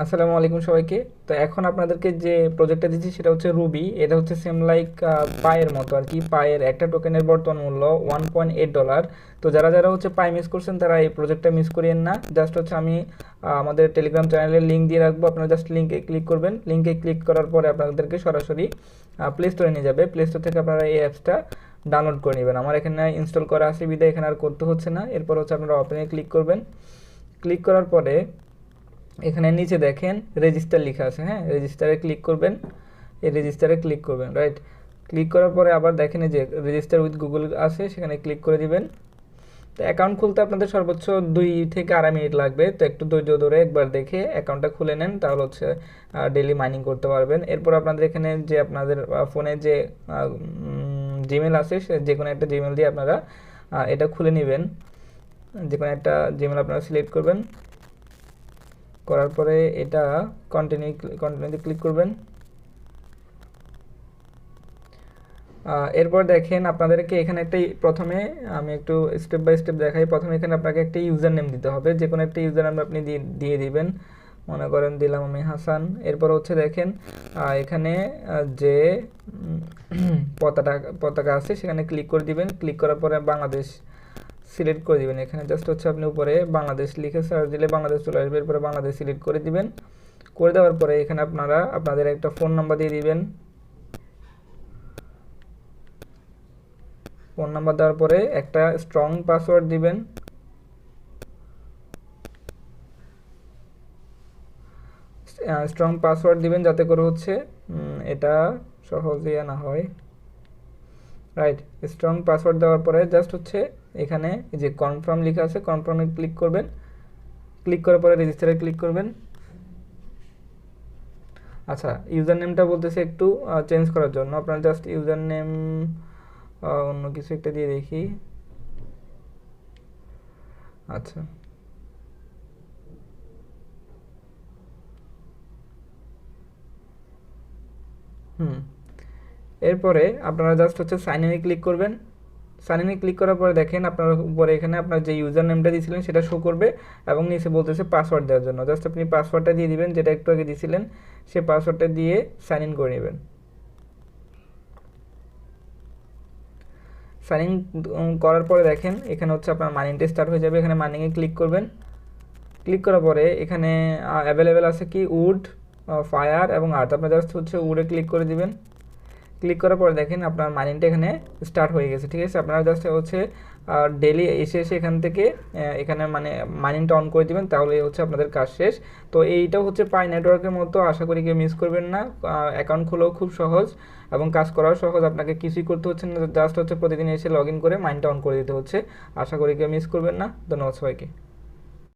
আসসালামু আলাইকুম সবাইকে। তো এখন আপনাদেরকে যে প্রজেক্টটা দিচ্ছি সেটা হচ্ছে রুবি এটা হচ্ছে সেম লাইক পায়ের মতো আর কি। পায়ের একটা টোকেনের বর্তমান মূল্য ওয়ান পয়েন্ট এইট ডলার তো যারা যারা হচ্ছে পাই মিস করছেন, তারা এই প্রজেক্টটা মিস করিয়েন না। জাস্ট হচ্ছে আমি আমাদের টেলিগ্রাম চ্যানেলের লিঙ্ক দিয়ে রাখব। আপনারা জাস্ট লিঙ্কে ক্লিক করবেন। লিঙ্কে ক্লিক করার পরে আপনাদেরকে সরাসরি প্লে স্টোরে নিয়ে যাবে। প্লে স্টোর থেকে আপনারা এই অ্যাপসটা ডাউনলোড করে নেবেন। আমার এখানে ইনস্টল করা আছে, বিদায়। এখানে আর করতে হচ্ছে না। এরপর হচ্ছে আপনারা ওপেনে ক্লিক করবেন। ক্লিক করার পরে এখানে নিচে দেখেন রেজিস্টার লেখা আছে হ্যাঁ? রেজিস্টারে ক্লিক করবেন, এই রেজিস্টারে ক্লিক করবেন রাইট ক্লিক করার পরে আবার দেখেন যে রেজিস্টার উইথ গুগল আছে, সেখানে ক্লিক করে দিবেন। তো অ্যাকাউন্ট খুলতে আপনাদের সর্বোচ্চ দুই থেকে আড়াই মিনিট লাগবে। তো একটু ধৈর্য ধরে একবার দেখে অ্যাকাউন্টটা খুলে নেন, তাহলে হচ্ছে ডেলি মাইনিং করতে পারবেন। এরপর আপনাদের এখানে যে আপনাদের ফোনে যে জিমেল আছে, সে যে কোনো একটা জিমেল দিয়ে আপনারা এটা খুলে নেবেন। যে কোনো একটা জিমেল আপনারা সিলেক্ট করবেন। করার পরে এটা কন্টিনিউ কন্টিনিউতে ক্লিক করবেন। এরপর দেখেন আপনাদেরকে এখানে একটা প্রথমে আমি একটু স্টেপ বাই স্টেপ দেখাই। প্রথমে এখানে আপনাকে একটা ইউজার নেম দিতে হবে। যে কোনো একটা ইউজার নেম আপনি দিয়ে দিবেন। মনে করেন দিলাম আমি হাসান। এরপর হচ্ছে দেখেন এখানে যে পতাকা পতাকা আছে সেখানে ক্লিক করে দিবেন। ক্লিক করার পরে বাংলাদেশ সিলেক্ট করে দিবেন। এখানে জাস্ট হচ্ছে আপনি উপরে বাংলাদেশ লিখে সার্চ দিলে বাংলাদেশ চলে আসবে। এরপরে বাংলাদেশ সিলেক্ট করে দিবেন। করে দেওয়ার পরে এখানে আপনারা আপনাদের একটা ফোন নাম্বার দিয়ে দিবেন। ফোন নাম্বার দেওয়ার পরে একটা স্ট্রং পাসওয়ার্ড দিবেন। স্ট্রং পাসওয়ার্ড দিবেন যাতে করে হচ্ছে এটা সহজে না হয়। রাইট স্ট্রং পাসওয়ার্ড দেওয়ার পরে জাস্ট হচ্ছে এখানে যে কনফার্ম লেখা আছে কনফার্মে ক্লিক করবেন। ক্লিক করার পরে রেজিস্টারে ক্লিক করবেন। আচ্ছা ইউজার নেমটা বলতেছে একটু চেঞ্জ করার জন্য। আপনার জাস্ট ইউজার নেম অন্য কিছু একটা দিয়ে দেখি। আচ্ছা। হুম। এরপরে আপনারা জাস্ট হচ্ছে সাইন ইনে ক্লিক করবেন। সাইন ইনে ক্লিক করার পরে দেখেন আপনার উপরে এখানে আপনার যে ইউজার নেমটা দিয়েছিলেন সেটা শো করবে এবং নিচে বলতেছে পাসওয়ার্ড দেওয়ার জন্য। জাস্ট আপনি পাসওয়ার্ডটা দিয়ে দিবেন, যেটা একটু আগে দিয়েছিলেন সেই পাসওয়ার্ডটা দিয়ে সাইন ইন করে নেবেন। সাইন ইন করার পরে দেখেন, এখানে হচ্ছে আপনার মাইনিংটা স্টার্ট হয়ে যাবে। এখানে মাইনিংয়ে ক্লিক করবেন। ক্লিক করার পরে এখানে অ্যাভেলেবেল আছে কি? উড ফায়ার এবং আর্থ আপনার জাস্ট হচ্ছে উডে ক্লিক করে দিবেন। ক্লিক করার পরে দেখেন আপনার মাইনিংটা এখানে স্টার্ট হয়ে গেছে, ঠিক আছে? আপনারা জাস্ট হচ্ছে ডেলি এসে এসে এখান থেকে এখানে মানে মাইনিংটা অন করে দিবেন তাহলে হচ্ছে আপনাদের কাজ শেষ। তো এইটাও হচ্ছে পাই নেটওয়ার্কের মতো, আশা করি কেউ মিস করবেন না। অ্যাকাউন্ট খোলাও খুব সহজ এবং কাজ করাও সহজ, আপনাকে কিছুই করতে হচ্ছে না জাস্ট হচ্ছে প্রতিদিন এসে লগ করে মাইন্ডটা অন করে দিতে হচ্ছে। আশা করি কেউ মিস করবেন না। ধন্যবাদ সবাইকে।